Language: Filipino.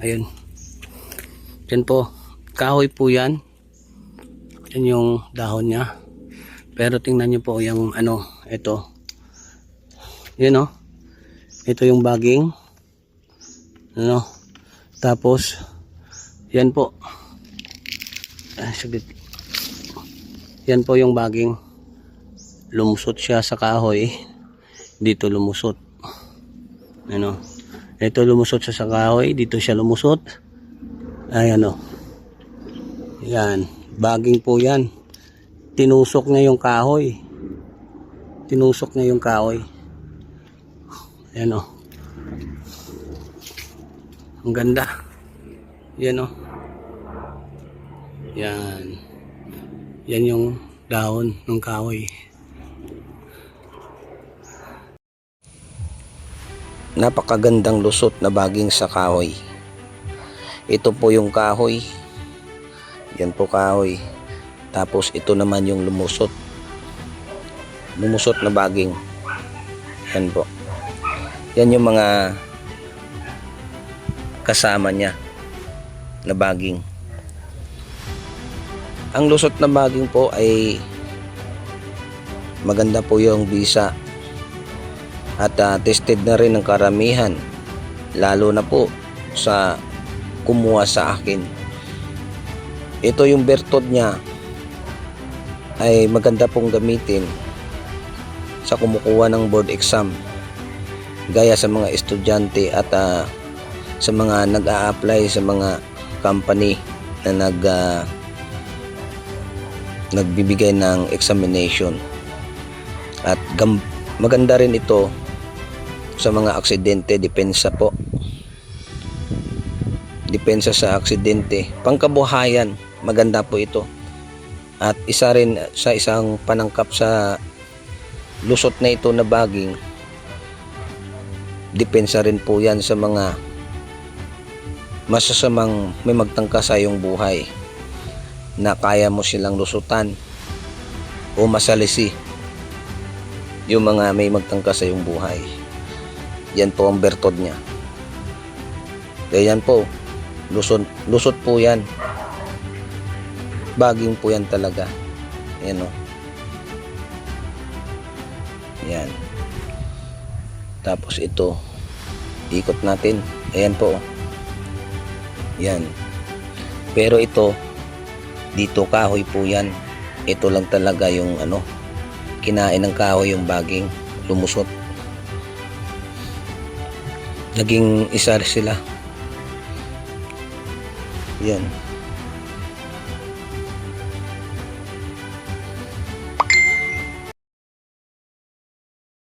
Ayun. Yan po. Kahoy po yan. Yan yung dahon niya. Pero tingnan niyo po yung ano, ito. Yan oh. Ito yung baging. Ano? Tapos, yan po. Ah, saglit. Yan po yung baging. Lumusot siya sa kahoy. Dito lumusot. Ano? Ito lumusot sa kahoy. Dito siya lumusot. Ayan o. Yan. Baging po yan. Tinusok niya yung kahoy. Tinusok niya yung kahoy. Ayan o. Ang ganda. Yan o. Yan. Yan yung dahon ng kahoy. Napakagandang lusot na baging sa kahoy. Ito po yung kahoy. Yan po kahoy. Tapos ito naman yung lumusot. Lumusot na baging. Yan po. Yan yung mga kasama niya na baging. Ang lusot na baging po ay maganda po yung bisa at ah, tested na rin ng karamihan lalo na po sa kumuha sa akin. Ito yung bertod niya ay maganda pong gamitin sa kumukuha ng board exam gaya sa mga estudyante at ah, sa mga nag-a-apply sa mga company na nag ah, nagbibigay ng examination at maganda rin ito sa mga aksidente depensa po. Depensa sa aksidente. Pangkabuhayan maganda po ito. At isa rin sa isang panangkap sa lusot na ito na baging depensa rin po yan sa mga masasamang may magtangka sa iyong buhay na kaya mo silang lusutan o masalisi yung mga may magtangka sa iyong buhay yan po ang bertod niya. Kaya yan po. Lusot, lusot po yan. Baging po yan talaga. Yan o yan. Tapos ito. Ikot natin. Ayan po. Oh. yan. Pero ito dito kahoy po yan. Ito lang talaga yung ano kinain ng kahoy yung baging. Lumusot naging isa sila. Yan